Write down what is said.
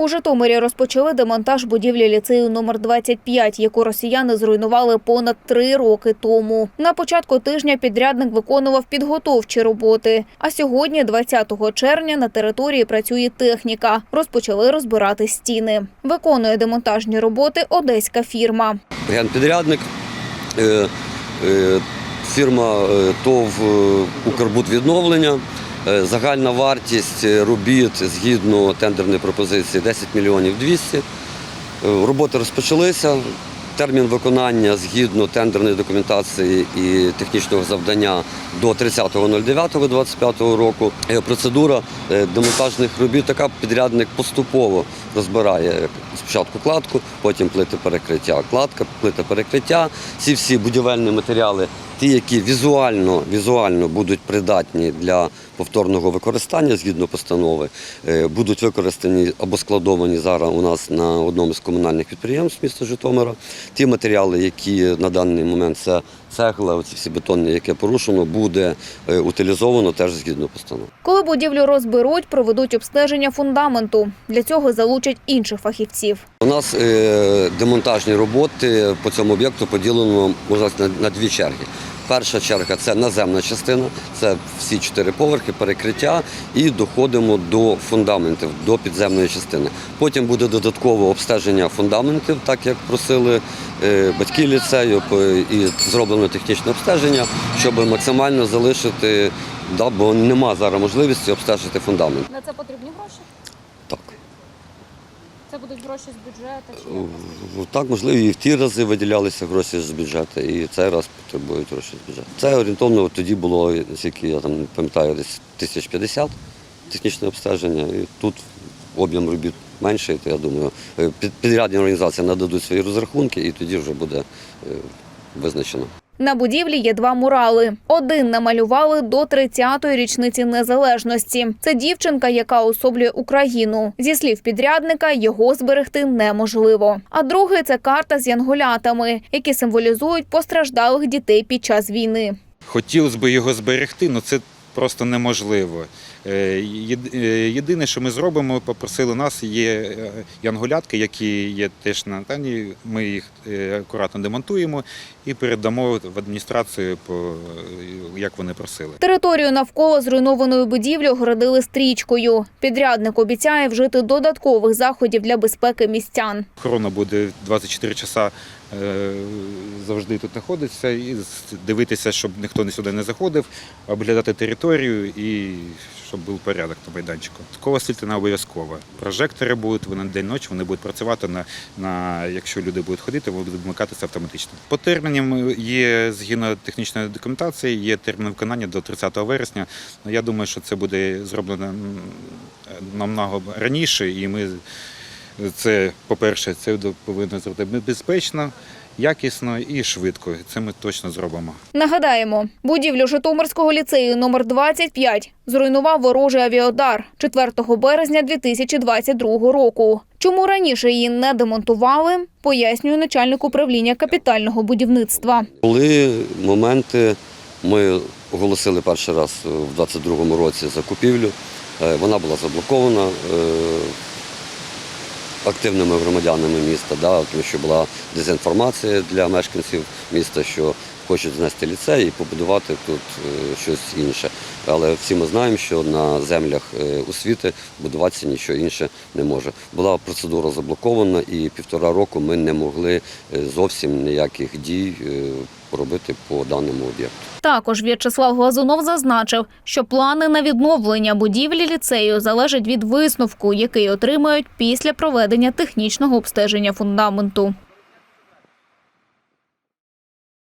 У Житомирі розпочали демонтаж будівлі ліцею номер 25, яку росіяни зруйнували понад три роки тому. На початку тижня підрядник виконував підготовчі роботи. А сьогодні, 20 червня, на території працює техніка. Розпочали розбирати стіни. Виконує демонтажні роботи одеська фірма. Генпідрядник, е, е, фірма е, ТОВ е, «Укрбудвідновлення». Е, Загальна вартість е, робіт згідно тендерної пропозиції 10 мільйонів 200. Е, Роботи розпочалися. Термін виконання згідно тендерної документації і технічного завдання до 30.09.25 року. Е, Процедура е, демонтажних робіт така підрядник поступово розбирає спочатку кладку, потім плити перекриття. Кладка, плита перекриття. Ці всі будівельні матеріали, ті, які візуально, візуально будуть придатні для повторного використання згідно постанови, е, будуть використані або складовані зараз у нас на одному з комунальних підприємств міста Житомира. Ті матеріали, які на даний момент це цегла, оці всі бетонні, яке порушено, буде е, утилізовано теж згідно постанови. Коли будівлю розберуть, проведуть обстеження фундаменту. Для цього залучать інших фахівців. У нас е, демонтажні роботи по цьому об'єкту поділено можна сказати, на дві черги. Перша черга це наземна частина, це всі чотири поверхи, перекриття, і доходимо до фундаментів, до підземної частини. Потім буде додаткове обстеження фундаментів, так як просили е, батьки ліцею, і зроблено технічне обстеження, щоб максимально залишити, да, бо нема зараз можливості обстежити фундамент. На це потрібні гроші? Це будуть гроші з бюджету чи? Так, можливо, і в ті рази виділялися гроші з бюджету, і цей раз потребують гроші з бюджету. Це орієнтовно тоді було, скільки я там пам'ятаю, десь 1050 технічне обстеження, і тут об'єм робіт менший, то я думаю, е, підрядні організації нададуть свої розрахунки, і тоді вже буде е, визначено. На будівлі є два мурали. Один намалювали до 30-ї річниці незалежності. Це дівчинка, яка особлює Україну. Зі слів підрядника, його зберегти неможливо. А другий це карта з янголятами, які символізують постраждалих дітей під час війни. Хотілося б його зберегти, але це просто неможливо. Е, е, Єдине, що ми зробимо, попросили нас, є е, янголятки, які є теж на тані. Ми їх акуратно демонтуємо і передамо в адміністрацію, як вони просили. Територію навколо зруйнованої будівлі огородили стрічкою. Підрядник обіцяє вжити додаткових заходів для безпеки містян. Охорона буде 24 часа завжди тут знаходитися і дивитися, щоб ніхто сюди не заходив, оглядати територію і щоб був порядок на майданчику. Такова світлина обов'язкова. Прожектори будуть вони день ночі, вони будуть працювати на, на якщо люди будуть ходити, вони будуть вмикатися автоматично. По термінам є згідно технічної документації, є термін виконання до 30 вересня. Ну, Я думаю, що це буде зроблено намного раніше, і ми це, по-перше, це повинно зробити безпечно, якісно і швидко. Це ми точно зробимо. Нагадаємо, будівлю Житомирського ліцею номер 25 зруйнував ворожий авіадар 4 березня 2022 року. Чому раніше її не демонтували, пояснює начальник управління капітального будівництва. Були моменти, ми оголосили перший раз в 22-му році закупівлю. Е, Вона була заблокована е, активними громадянами міста, да, тому що була дезінформація для мешканців міста, що хочуть знести ліцей і побудувати тут е, щось інше. Але всі ми знаємо, що на землях е, освіти будуватися нічого інше не може. Була процедура заблокована, і півтора року ми не могли е, зовсім ніяких дій поробити по даному об'єкту. Також В'ячеслав Глазунов зазначив, що плани на відновлення будівлі ліцею залежать від висновку, який отримають після проведення технічного обстеження фундаменту.